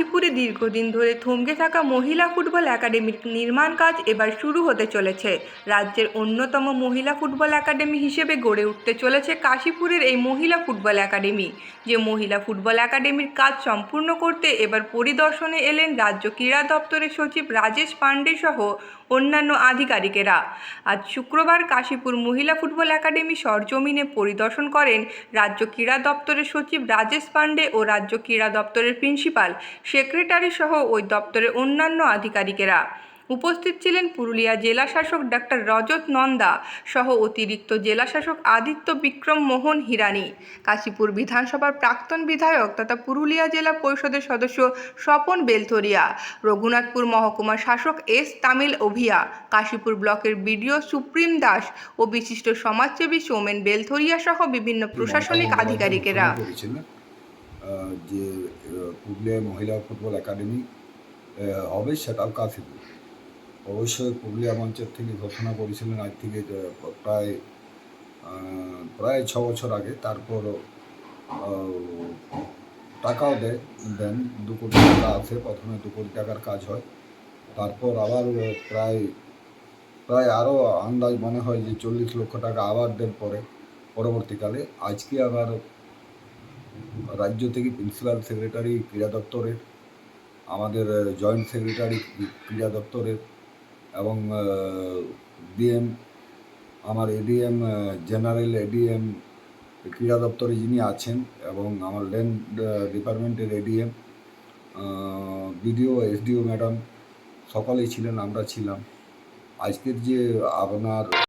কাশীপুরে দীর্ঘদিন ধরে থমকে থাকা মহিলা ফুটবল একাডেমির নির্মাণ কাজ এবার শুরু হতে চলেছে। রাজ্যের অন্যতম মহিলা ফুটবল একাডেমি হিসেবে গড়ে উঠতে চলেছে কাশীপুরের এই মহিলা ফুটবল একাডেমি। যে মহিলা ফুটবল একাডেমির কাজ সম্পূর্ণ করতে এবার পরিদর্শনে এলেন রাজ্য ক্রীড়া দপ্তরের সচিব রাজেশ পাণ্ডে সহ অন্যান্য আধিকারিকেরা। আজ শুক্রবার কাশীপুর মহিলা ফুটবল একাডেমি সরজমিনে পরিদর্শন করেন রাজ্য ক্রীড়া দপ্তরের সচিব রাজেশ পাণ্ডে ও রাজ্য ক্রীড়া দপ্তরের প্রিন্সিপাল সেক্রেটারি সহ ওই দপ্তরের অন্যান্য আধিকারিকেরা। উপস্থিত ছিলেন পুরুলিয়া জেলা শাসক ডাক্তার রজত নন্দা সহ অতিরিক্ত জেলা শাসক আদিত্য বিক্রম মোহন হিরানি কাশীপুর বিধানসভার প্রাক্তন বিধায়ক তথা পুরুলিয়া জেলা পরিষদের সদস্য স্বপন বেলথরিয়া রঘুনাথপুর মহকুমার শাসক এস তামিল অভিয়া কাশীপুর ব্লকের বিডিও সুপ্রিম দাস ও বিশিষ্ট সমাজসেবী সৌমেন বেলথরিয়া সহ বিভিন্ন প্রশাসনিক আধিকারিকেরা। যে আহ, পুরুলিয়া মহিলা ফুটবল একাডেমি হবে সেটাও কাশীপুর অবশ্যই পুরুলিয়া মঞ্চের থেকে ঘোষণা করেছিলেন আজ থেকে প্রায় প্রায় ছ বছর আগে। তারপর টাকাও দেয় দেন দু কোটি টাকা আসে প্রথমে দু কোটি টাকার কাজ হয়। তারপর আবার প্রায় প্রায় আরও আন্দাজ মনে হয় যে চল্লিশ লক্ষ টাকা আবার দেন পরে পরবর্তীকালে। আজকে আবার রাজ্য থেকে প্রিন্সিপাল সেক্রেটারি ক্রীড়া দপ্তরের, আমাদের জয়েন্ট সেক্রেটারি ক্রীড়া দপ্তরের এবং ডিএম, আমার এডিএম জেনারেল এডিএম ক্রীড়া দপ্তরে যিনি আছেন এবং আমার ল্যান্ড ডিপার্টমেন্টের এডিএম বিডিও, এসডিও ম্যাডাম, সকলেই ছিলেন, আমরা ছিলাম। আজকের যে আপনার